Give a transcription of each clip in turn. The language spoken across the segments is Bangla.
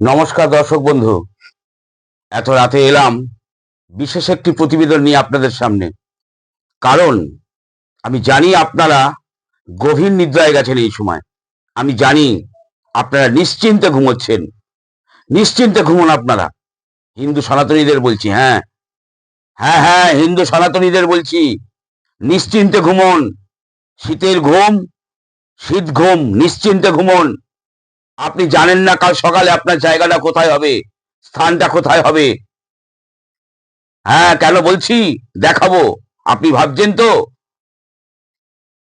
নমস্কার দর্শক বন্ধু। এত রাতে এলাম বিশেষ একটি প্রতিবেদন নিয়ে আপনাদের সামনে। কারণ আমি জানি আপনারা গভীর নিদ্রায় গেছেন এই সময়। আমি জানি আপনারা নিশ্চিন্তে ঘুমোচ্ছেন। নিশ্চিন্তে ঘুমোন আপনারা। হিন্দু সনাতনীদের বলছি হ্যাঁ। হ্যাঁ হ্যাঁ হিন্দু সনাতনীদের বলছি, নিশ্চিন্তে ঘুমোন। শীতের ঘুম, শীত ঘুম, নিশ্চিন্তে ঘুমোন। আপনি জানেন না কাল সকালে আপনার জায়গাটা কোথায় হবে? স্থানটা কোথায় হবে? হ্যাঁ কেন বলছি? দেখাবো। আপনি ভাবছেন তো?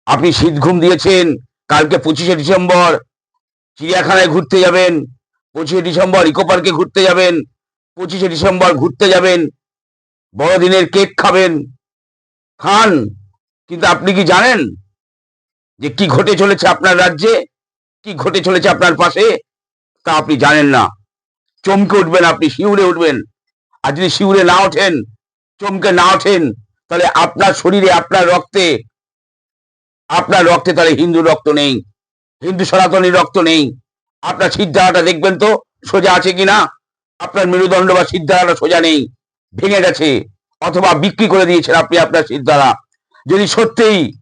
আপনি শীত ঘুম দিয়েছেন, কালকে পঁচিশে ডিসেম্বর, চিড়িয়াখানায় ঘুরতে যাবেন, পঁচিশে ডিসেম্বর ইকো পার্কে ঘুরতে যাবেন, পঁচিশে ডিসেম্বর ঘুরতে যাবেন, বড়দিনের কেক খাবেন, খান। কিন্তু আপনি কি জানেন যে কি ঘটে চলেছে আপনার রাজ্যে? কি ঘটে চলেছে আপনার পাশে? তা আপনি জানেন না। চমকে উঠবেন আপনি, শিউরে উঠবেন। আর যদি শিউরে না ওঠেন, চমকে না ওঠেন, তাহলে আপনার শরীরে, আপনার রক্তে আপনার রক্তে তাহলে হিন্দু রক্ত নেই। হিন্দু সনাতনী রক্ত নেই। আপনার সিদ্ধারাটা দেখবেন তো, সোজা আছে কিনা? আপনার মেরুদণ্ড বা সিদ্ধারাটা সোজা নেই, ভেঙে গেছে, অথবা বিক্রি করে দিয়েছেন আপনি আপনার সিদ্ধারা। যদি সত্যিই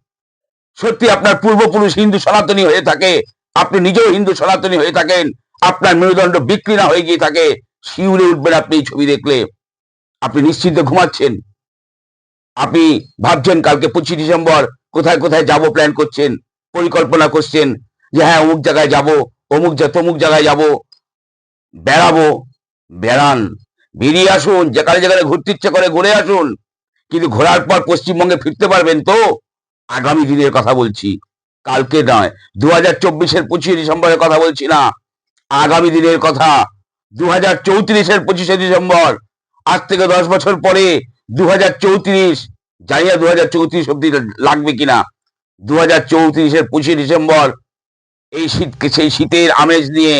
সত্যি আপনার পূর্বপুরুষ হিন্দু সনাতনী হয়ে থাকে আপনি নিজেও হিন্দু সনাতনী হয়ে থাকেন, আপনার মেরুদণ্ড বিক্রি না হয়ে গিয়ে থাকে, শিউরে উঠবেন আপনি এই ছবি দেখলে। আপনি নিশ্চিন্তে ঘুমাচ্ছেন। আপনি ভাবছেন কালকে পঁচিশ ডিসেম্বর, কোথায় কোথায় যাব প্ল্যান করছেন, পরিকল্পনা করছেন যে হ্যাঁ অমুক জায়গায় যাব, অমুক তমুক জায়গায় যাব। বেড়াবো, বেড়ান, বেরিয়ে আসুন, যেখানে যেখানে ঘুরতে ইচ্ছে করে ঘুরে আসুন। কিন্তু ঘোরার পর পশ্চিমবঙ্গে ফিরতে পারবেন তো? আগামী দিনের কথা বলছি। কালকে নয় দু হাজার চব্বিশের পঁচিশে ডিসেম্বরের কথা বলছি না। আগামী দিনের কথা দু হাজার চৌত্রিশের পঁচিশে ডিসেম্বর। আজ থেকে দশ বছর পরে দু হাজার চৌত্রিশ, জানি না দু হাজার চৌত্রিশ অব্দি লাগবে কিনা। দু হাজার চৌত্রিশের পঁচিশে ডিসেম্বর, এই শীতকে সেই শীতের আমেজ নিয়ে,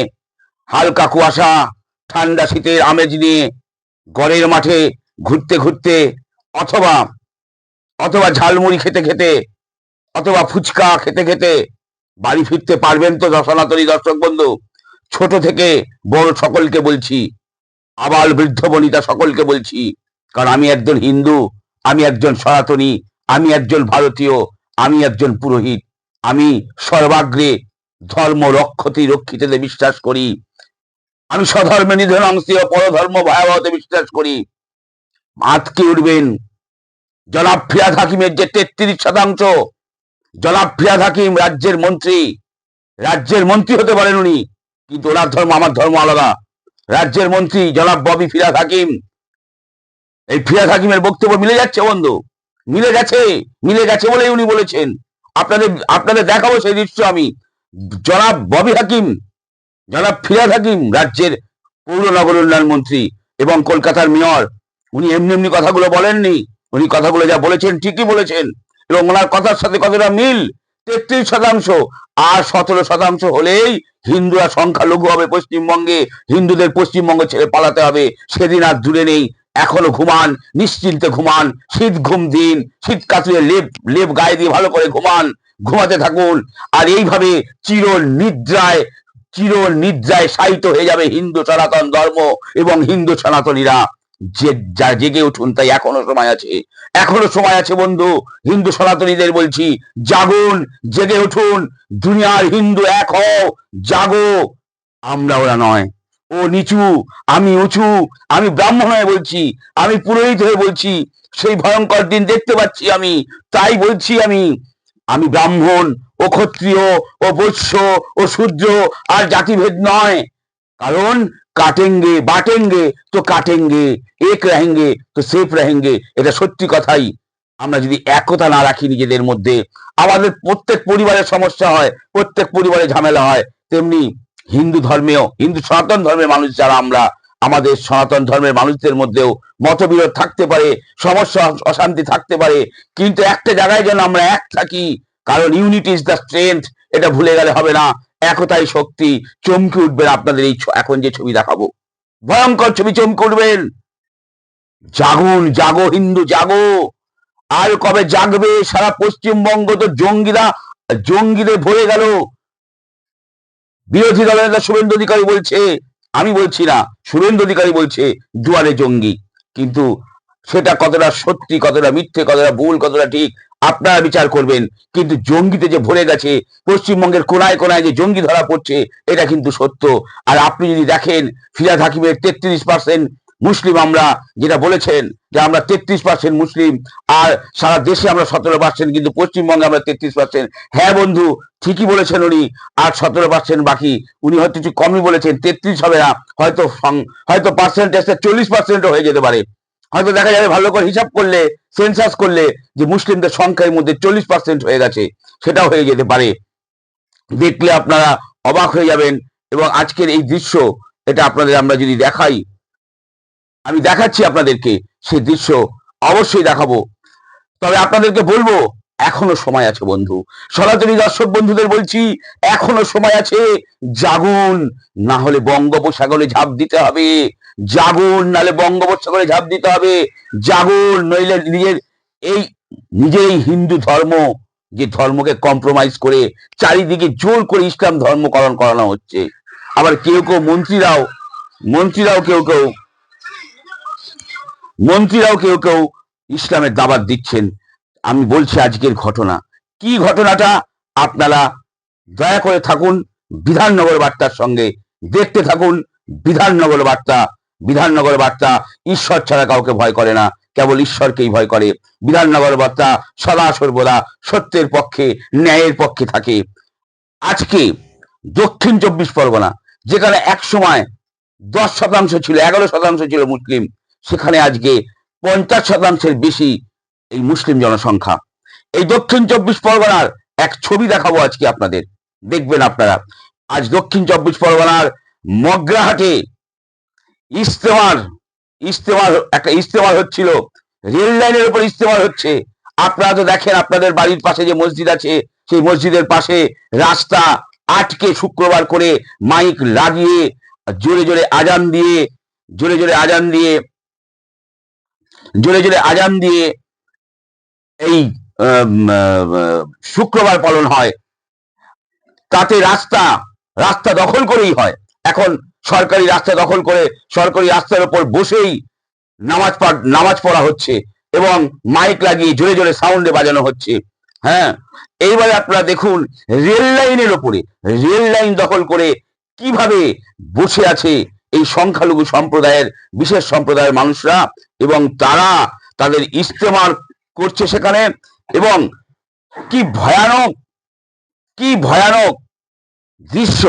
হালকা কুয়াশা, ঠান্ডা শীতের আমেজ নিয়ে, গড়ের মাঠে ঘুরতে ঘুরতে, অথবা অথবা ঝালমুড়ি খেতে খেতে অথবা ফুচকা খেতে খেতে বাড়ি ফিরতে পারবেন তো সনাতনী দর্শক বন্ধু? ছোট থেকে বড় সকলকে বলছি, আবাল বৃদ্ধ বনিতা সকলকে বলছি, কারণ আমি একজন হিন্দু, আমি একজন সনাতনী, আমি একজন ভারতীয়, আমি একজন পুরোহিত, আমি সর্বাগ্রে ধর্ম রক্ষতি রক্ষিতেতে বিশ্বাস করি, আমি স্বধর্মে নিধন অংশী ও পরধর্ম ভয়াবহতে বিশ্বাস করি। আজকে উঠবেন? জনাব ফিয়াদ হাকিমের যে তেত্রিশ শতাংশ জনাব ফিয়াদ হাকিম রাজ্যের মন্ত্রী। রাজ্যের মন্ত্রী হতে পারেন উনি। কিন্তু ওনার ধর্ম, আমার ধর্ম আলাদা। রাজ্যের মন্ত্রী জনাব ববি ফিরাদ হাকিম এই ফিরাদ হাকিমের বক্তব্য মিলে যাচ্ছে বন্ধু। মিলে গেছে মিলে গেছে বলেই উনি বলেছেন। আপনাদের আপনাদের দেখাবো সেই দৃশ্য আমি। জনাব ববি হাকিম জনাব ফিরাদ হাকিম রাজ্যের পৌর নগর উন্নয়ন মন্ত্রী এবং কলকাতার মেয়র। উনি এমনি এমনি কথাগুলো বলেননি। উনি কথাগুলো যা বলেছেন ঠিকই বলেছেন। এবং ওনার কথার সাথে কতটা মিল? তেত্রিশ শতাংশ। আর সতেরো শতাংশ হলেই হিন্দুরা সংখ্যালঘু হবে পশ্চিমবঙ্গে। হিন্দুদের পশ্চিমবঙ্গ ছেড়ে পালাতে হবে। সেদিন আর দূরে নেই। এখনও ঘুমান, নিশ্চিন্তে ঘুমান। শীত ঘুম দিন, শীত কাতুয়ে লেপ লেপ গায়ে দিয়ে ভালো করে ঘুমান। ঘুমাতে থাকুন। আর এইভাবে চির নিদ্রায় চির নিদ্রায় শায়িত হয়ে যাবে হিন্দু সনাতন ধর্ম এবং হিন্দু সনাতনীরা। যে যা জেগে উঠুন, তাই এখনও সময় আছে। এখনও সময় আছে, বন্ধু। হিন্দু সনাতনীদের বলছি, জাগুন, জেগে উঠুন। দুনিয়ার হিন্দু এক হও, জাগো। আমরা ওরা নয়। ও নিচু, আমি উঁচু, আমি ব্রাহ্মণ হয়ে বলছি, আমি পুরোহিত হয়ে বলছি, সেই ভয়ঙ্কর দিন দেখতে পাচ্ছি আমি, তাই বলছি আমি। আমি ব্রাহ্মণ, ও ক্ষত্রিয়, ও বৈশ্য, ও শূদ্র, আর জাতিভেদ নয়। কারণ কাটেঙ্গে, বাটেঙ্গে, তো কাটেঙ্গে, এক রেহেঙ্গে, তো সেফ রেহেঙ্গে, এটা সত্যি কথাই। আমরা যদি একতা না রাখি নিজেদের মধ্যে, আমাদের প্রত্যেক পরিবারের সমস্যা হয়, প্রত্যেক পরিবারে ঝামেলা হয়, তেমনি হিন্দু ধর্মেও, হিন্দু সনাতন ধর্মের মানুষ যারা আমরা, আমাদের সনাতন ধর্মের মানুষদের মধ্যেও মতবিরোধ থাকতে পারে, সমস্যা, অশান্তি থাকতে পারে, কিন্তু একটা জায়গায় যেন আমরা এক থাকি, কারণ ইউনিটি ইজ দ্য স্ট্রেংথ এটা ভুলে গেলে হবে না। একতাই শক্তি চমকে উঠবেন আপনাদের এই এখন যে ছবি দেখাবো। ভয়ঙ্কর ছবি চমকে উঠবেন জাগুন, জাগো হিন্দু, জাগো। আর কবে জাগবে সারা পশ্চিমবঙ্গ তো জঙ্গিরা, জঙ্গিদের ভরে গেল। বিরোধী দলের নেতা শুভেন্দু অধিকারী বলছে, আমি বলছি না সুরেন্দ্র অধিকারী বলছে, দুয়ারে জঙ্গি। কিন্তু সেটা কতটা সত্যি, কতটা মিথ্যে, কতটা ভুল, কতটা ঠিক আপনারা বিচার করবেন। কিন্তু জঙ্গিতে যে ভরে গেছে, পশ্চিমবঙ্গের কোনায় কোনায় যে জঙ্গি ধরা পড়ছে, এটা কিন্তু সত্য। আর আপনি যদি দেখেন, ফিরাদ হাকিমের তেত্রিশ পার্সেন্ট মুসলিম আমরা যেটা বলেছেন, যে আমরা তেত্রিশ পার্সেন্ট মুসলিম, আর সারা দেশে আমরা সতেরো পার্সেন্ট কিন্তু পশ্চিমবঙ্গে আমরা তেত্রিশ পার্সেন্ট হ্যাঁ বন্ধু, ঠিকই বলেছেন উনি, আর সতেরো পার্সেন্ট বাকি। উনি হয়তো একটু কমই বলেছেন, তেত্রিশ হবে না, হয়তো হয়তো পার্সেন্টেজটা চল্লিশ পার্সেন্টও হয়ে যেতে পারে। হয়তো দেখা যাবে ভালো করে হিসাব করলে সেন্সাস করলে যে মুসলিমদের সংখ্যার মধ্যে চল্লিশ পার্সেন্ট হয়ে গেছে, সেটাও হয়ে যেতে পারে। দেখলে আপনারা অবাক হয়ে যাবেন এবং আজকের এই দৃশ্য, এটা আপনাদের আমরা যদি দেখাই, আমি দেখাচ্ছি আপনাদেরকে সেই দৃশ্য, অবশ্যই দেখাবো। তবে আপনাদেরকে বলব, এখনও সময় আছে বন্ধু। সনাতনী দর্শক বন্ধুদের বলছি, এখনও সময় আছে, জাগুন, না হলে বঙ্গোপসাগরে ঝাঁপ দিতে হবে। জাগুন নাহলে বঙ্গোপসাগরে ঝাঁপ দিতে হবে। জাগুন, নইলে নিজের এই নিজের এই হিন্দু ধর্ম, যে ধর্মকে কম্প্রোমাইজ করে চারিদিকে জোর করে ইসলাম ধর্ম ধর্মকরণ করানো হচ্ছে। আবার কেউ কেউ মন্ত্রীরাও মন্ত্রীরাও কেউ কেউ, মন্ত্রীরাও কেউ কেউ ইসলামের দাবাত দিচ্ছেন। আমি বলছি আজকের ঘটনা। কি ঘটনাটা? আপনারা দয়া করে থাকুন, বিধাননগর বার্তার সঙ্গে দেখতে থাকুন, বিধাননগর বার্তা বিধাননগর বার্তা ঈশ্বর ছাড়া কাউকে ভয় করে না, কেবল ঈশ্বরকেই ভয় করে। বিধাননগর বার্তা সদা সর্বদা সত্যের পক্ষে, ন্যায়ের পক্ষে থাকে। আজকে দক্ষিণ চব্বিশ পরগনা, যেখানে এক সময় দশ শতাংশ ছিল, এগারো শতাংশ ছিল মুসলিম, সেখানে আজকে পঞ্চাশ শতাংশের বেশি এই মুসলিম জনসংখ্যা। এই দক্ষিণ চব্বিশ পরগনার এক ছবি দেখাবো আজকে আপনাদের। দেখবেন আপনারা। আজ দক্ষিণ চব্বিশ পরগনার মগরাহাটে ইস্তেমার ইস্তেমার একটা ইস্তেমার হচ্ছিল। রেল লাইনের উপর ইস্তেমার হচ্ছে। আপনারা তো দেখেন আপনাদের বাড়ির পাশে যে মসজিদ আছে, সেই মসজিদের পাশে রাস্তা আটকে শুক্রবার করে মাইক লাগিয়ে, জোরে জোরে আজান দিয়ে, জোরে জোরে আজান দিয়ে, জোরে জোরে আজান দিয়ে এই শুক্রবার পালন হয়। তাতে রাস্তা রাস্তা দখল করেই হয়। এখন সরকারি রাস্তা দখল করে সরকারি রাস্তার উপর বসেই নামাজ পাঠ নামাজ পড়া হচ্ছে এবং মাইক লাগিয়ে জোরে জোরে সাউন্ডে বাজানো হচ্ছে। হ্যাঁ এইবারে আপনারা দেখুন রেল লাইনের ওপরে রেল লাইন দখল করে কীভাবে বসে আছে এই সংখ্যালঘু সম্প্রদায়ের, বিশেষ সম্প্রদায়ের মানুষরা এবং তারা তাদের ইস্তেমার করছে সেখানে এবং কি ভয়ানক কি ভয়ানক দৃশ্য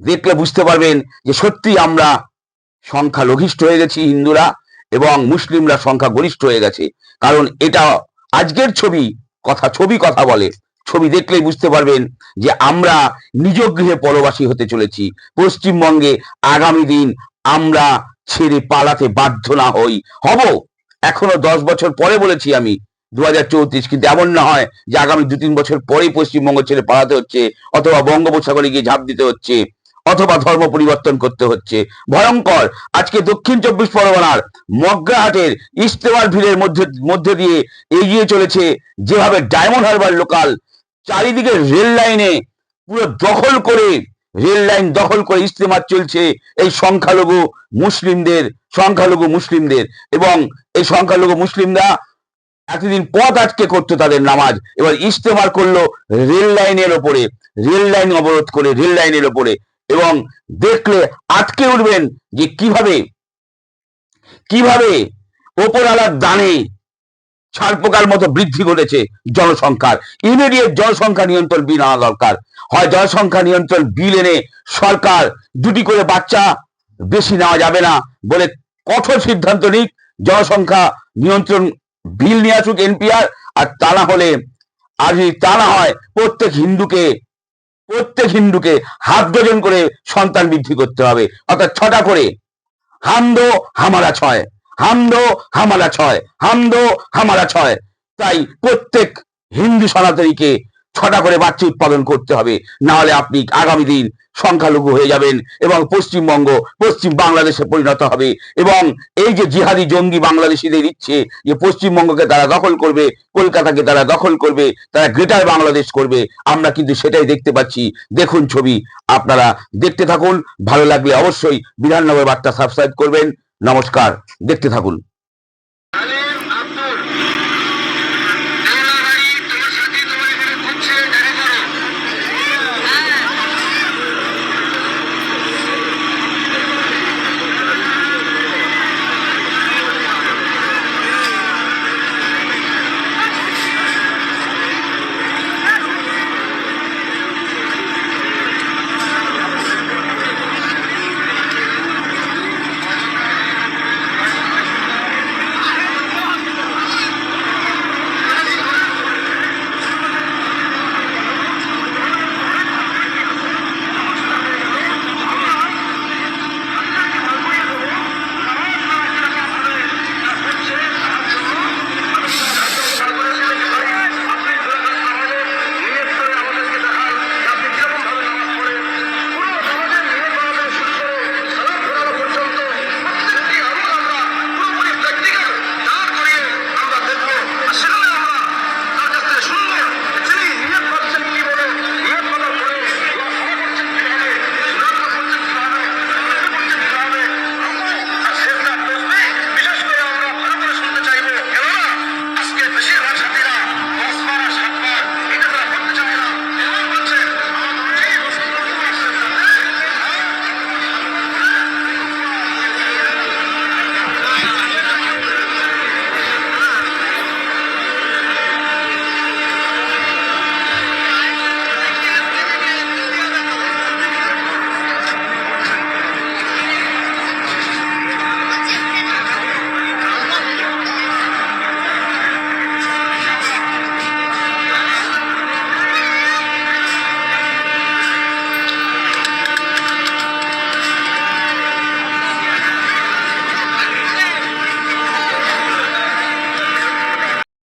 দেখলে বুঝতে পারবেন যে সত্যি আমরা সংখ্যা লঘিষ্ঠ হয়ে গেছি হিন্দুরা এবং মুসলিমরা সংখ্যা গরিষ্ঠ হয়ে গেছে। কারণ এটা আজকের ছবি কথা ছবি কথা বলে। ছবি দেখলেই বুঝতে পারবেন যে আমরা নিজ গৃহে পরবাসী হতে চলেছি। পশ্চিমবঙ্গে আগামী দিন আমরা ছেড়ে পালাতে বাধ্য না হই। হব, এখনও দশ বছর পরে বলেছি আমি দু হাজার চৌত্রিশ, কিন্তু এমন না হয় যে আগামী দু তিন বছর পরেই পশ্চিমবঙ্গ ছেড়ে পালাতে হচ্ছে অথবা বঙ্গোপসাগরে গিয়ে ঝাঁপ দিতে হচ্ছে। অথবা ধর্ম পরিবর্তন করতে হচ্ছে। ভয়ঙ্কর। আজকে দক্ষিণ চব্বিশ পরগনার মগ্রাহাটের ইস্তেমার ভিড়ের মধ্যে মধ্যে দিয়ে এগিয়ে চলেছে যেভাবে ডায়মন্ড হারবার লোকাল চারিদিকে রেল লাইনে পুরো দখল করে রেল লাইন দখল করে ইস্তেমার চলছে এই সংখ্যালঘু মুসলিমদের সংখ্যালঘু মুসলিমদের। এবং এই সংখ্যালঘু মুসলিমরা এতদিন পথ আটকে করতো তাদের নামাজ। এবার ইস্তেমার করল রেল লাইনের ওপরে। রেল লাইন অবরোধ করে রেল লাইনের ওপরে। এবং দেখলে আটকে উঠবেন যে কীভাবে কীভাবে ওপরওয়ালার দানে ছাড়পোকার মতো বৃদ্ধি ঘটেছে জনসংখ্যার। ইমিডিয়েট জনসংখ্যা নিয়ন্ত্রণ বিল আনা দরকার। হয় জনসংখ্যা নিয়ন্ত্রণ বিল এনে সরকার দুটি করে বাচ্চা বেশি নেওয়া যাবে না বলে কঠোর সিদ্ধান্ত নিক। জনসংখ্যা নিয়ন্ত্রণ বিল নিয়ে আসুক এনপিআর আর তা না হলে, আর যদি তা না হয়, প্রত্যেক হিন্দুকে প্রত্যেক হিন্দুকে হাত ডজন করে সন্তান বৃদ্ধি করতে হবে। অর্থাৎ ছটা করে। হামদো হামারা ছয়। হামদো হামারা ছয়। হামদো হামারা ছয়। তাই প্রত্যেক হিন্দু সনাতনীকে ছটা করে বাচ্চা উৎপাদন করতে হবে। না হলে আপনি আগামী দিন সংখ্যালঘু হয়ে যাবেন এবং পশ্চিমবঙ্গ, পশ্চিম বাংলাদেশে পরিণত হবে এবং এই যে জিহাদি জঙ্গি বাংলাদেশিদের ইচ্ছে যে পশ্চিমবঙ্গকে তারা দখল করবে, কলকাতাকে তারা দখল করবে, তারা গ্রেটার বাংলাদেশ করবে, আমরা কিন্তু সেটাই দেখতে পাচ্ছি। দেখুন ছবি, আপনারা দেখতে থাকুন, ভালো লাগলে অবশ্যই বিধাননগর বার্তা সাবস্ক্রাইব করবেন। নমস্কার, দেখতে থাকুন।